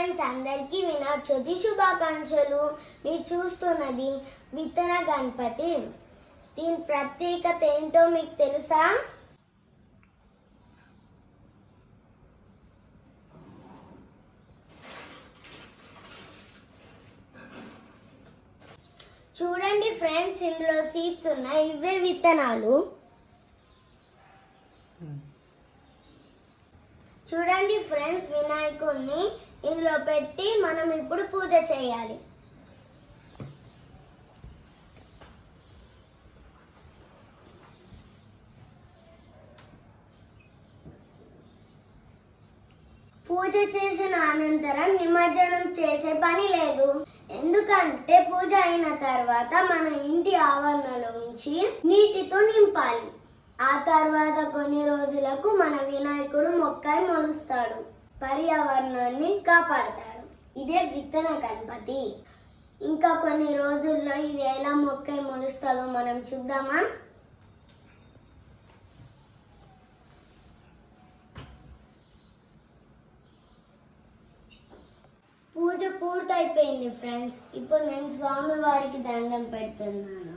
Friends అందరికీ వినాయక చవితి శుభాకాంక్షలు. మీరు చూస్తున్నది విత్తన గణపతి. దీని ప్రత్యేకత ఏంటో మీకు తెలుసా? చూడండి ఫ్రెండ్స్ ఇందులో సీడ్స్ ఉన్నాయి. ఇవే విత్తనాలు. చూడండి ఫ్రెండ్స్ వినాయకుడిని ఇందులో పెట్టి మనం ఇప్పుడు పూజ చేయాలి. పూజ చేసిన అనంతరం నిమజ్జనం చేసే పని లేదు. ఎందుకంటే పూజ అయిన తర్వాత మన ఇంటి ఆవరణలో ఉంచి నీటితో నింపాలి. ఆ తర్వాత కొన్ని రోజులకు మన వినాయకుడు మొక్కని మొలుస్తాడు పర్యావరణాన్ని కాపాడతాడు. ఇదే విత్తన గణపతి. ఇంకా కొన్ని రోజుల్లో ఇది ఎలా మొక్కై మొలుస్తుందో మనం చూద్దామా? పూజ పూర్తయిపోయింది ఫ్రెండ్స్. ఇప్పుడు నేను స్వామివారికి దండం పెడుతున్నాను.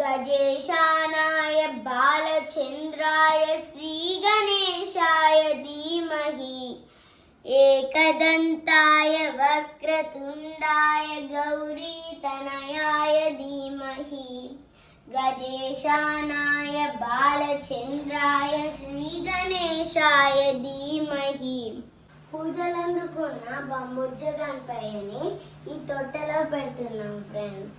గజేశానాయ బాలచంద్రాయ శ్రీ గణేశాయ ధీమహి. ఏకదంతాయ వక్రతుండాయ గౌరీతనయాయ ధీమహి. గజేశానాయ బాలచంద్రాయ శ్రీ గణేశాయ ధీమహి. పూజలందుకున్న బొమ్మొచ్చ గణపయ్యని ఈ తొట్టలో పెడుతున్నాం ఫ్రెండ్స్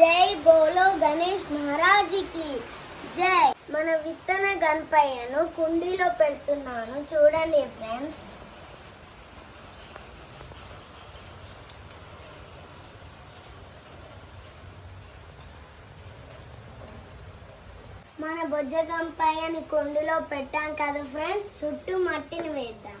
జై బోలో గణేష్ మహారాజుకి. జై. మన విత్తన గణపయ్యను కుండీలో పెడుతున్నాను. చూడండి ఫ్రెండ్స్. మన బొజ్జ గంపయ్యని కుండీలో పెట్టాం కదా ఫ్రెండ్స్. చుట్టూ మట్టిని వేద్దాం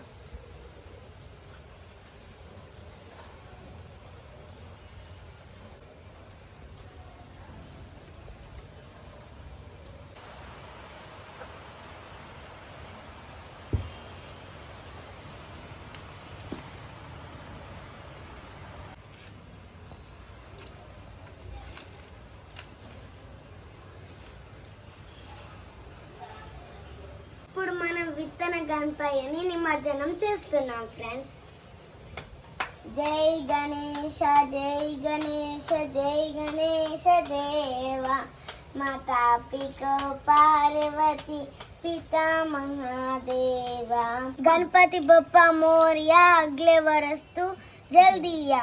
ఇప్పుడు మనం విత్తన గణపయ్యని నిమజ్జనం చేస్తున్నాం ఫ్రెండ్స్ జై గణేష జై గణేష జై గణేష దేవ. మాతా పికో పార్వతి పితా మహాదేవ. గణపతి బొప్ప మోర్యా అగ్లే వరస్తు జల్దియా.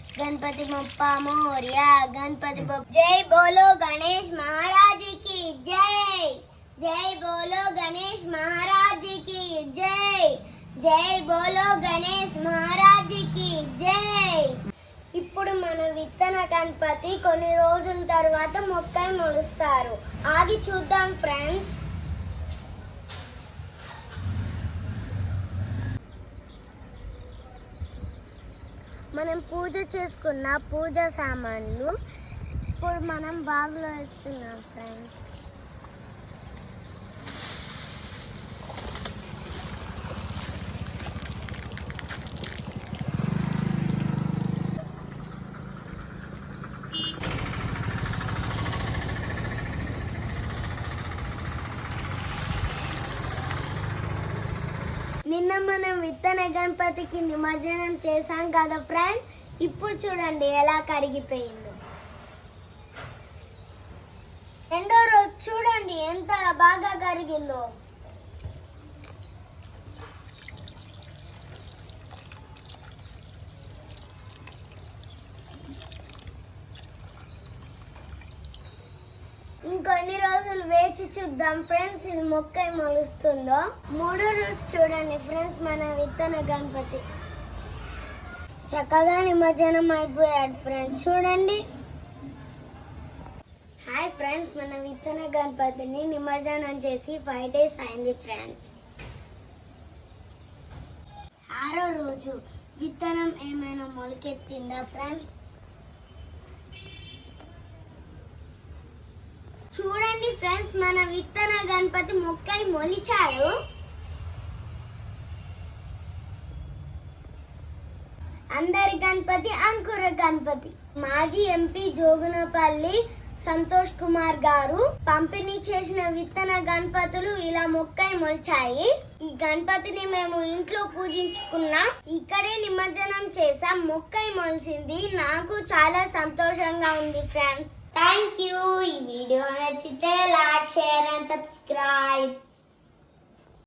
గణపతి బొప్ప మోర్య గణపతి బొప్ప. జై బోలో గణేష్ మహారాజ్కి జై. జై బోలో గణేష్ మహారాజ్కి జై. జై బోలో గణేష్ మహారాజ్కి జై. ఇప్పుడు మన విత్తన గణపతి కొన్ని రోజుల తర్వాత మొక్కై మొలుస్తారు. ఆగి చూద్దాం ఫ్రెండ్స్ మనం పూజ చేసుకున్న పూజ సామాన్లు. ఇప్పుడు మనం బాగులో వేస్తున్నాం ఫ్రెండ్స్ నిన్న మనం విత్తన గణపతికి నిమజ్జనం చేసాం కదా ఫ్రెండ్స్? ఇప్పుడు చూడండి ఎలా కరిగిపోయిందో. రెండో రోజు చూడండి ఎంత బాగా కరిగిందో. ఇంకొన్ని రోజులు వేచి చూద్దాం ఫ్రెండ్స్ ఇది మొక్క మొలుస్తుందో. మూడో రోజు చూడండి ఫ్రెండ్స్ మన విత్తన గణపతి. చక్కగా నిమజ్జనం అయిపోయాడు ఫ్రెండ్స్ చూడండి. హాయ్ ఫ్రెండ్స్ మన విత్తన గణపతిని నిమజ్జనం చేసి ఫైవ్ డేస్ అయింది ఫ్రెండ్స్. ఆరో రోజు విత్తనం ఏమైనా మొలకెత్తిందా ఫ్రెండ్స్? చూడండి ఫ్రెండ్స్ మన విత్తన గణపతి మొక్కై మొలిచాడు. అందరి గణపతి అంకుర గణపతి. మాజీ ఎంపీ జోగునపల్లి సంతోష్ కుమార్ గారు పంపిణీ చేసిన విత్తన గణపతులు ఇలా మొక్కై మొలిచాయి. ఈ గణపతిని మేము ఇంట్లో పూజించుకున్నాం. ఇక్కడే నిమజ్జనం చేసాం మొక్కై మొలిసింది. నాకు చాలా సంతోషంగా ఉంది ఫ్రెండ్స్. Thank you. ఈ వీడియో నచ్చితే లైక్ షేర్ అండ్ సబ్స్క్రైబ్.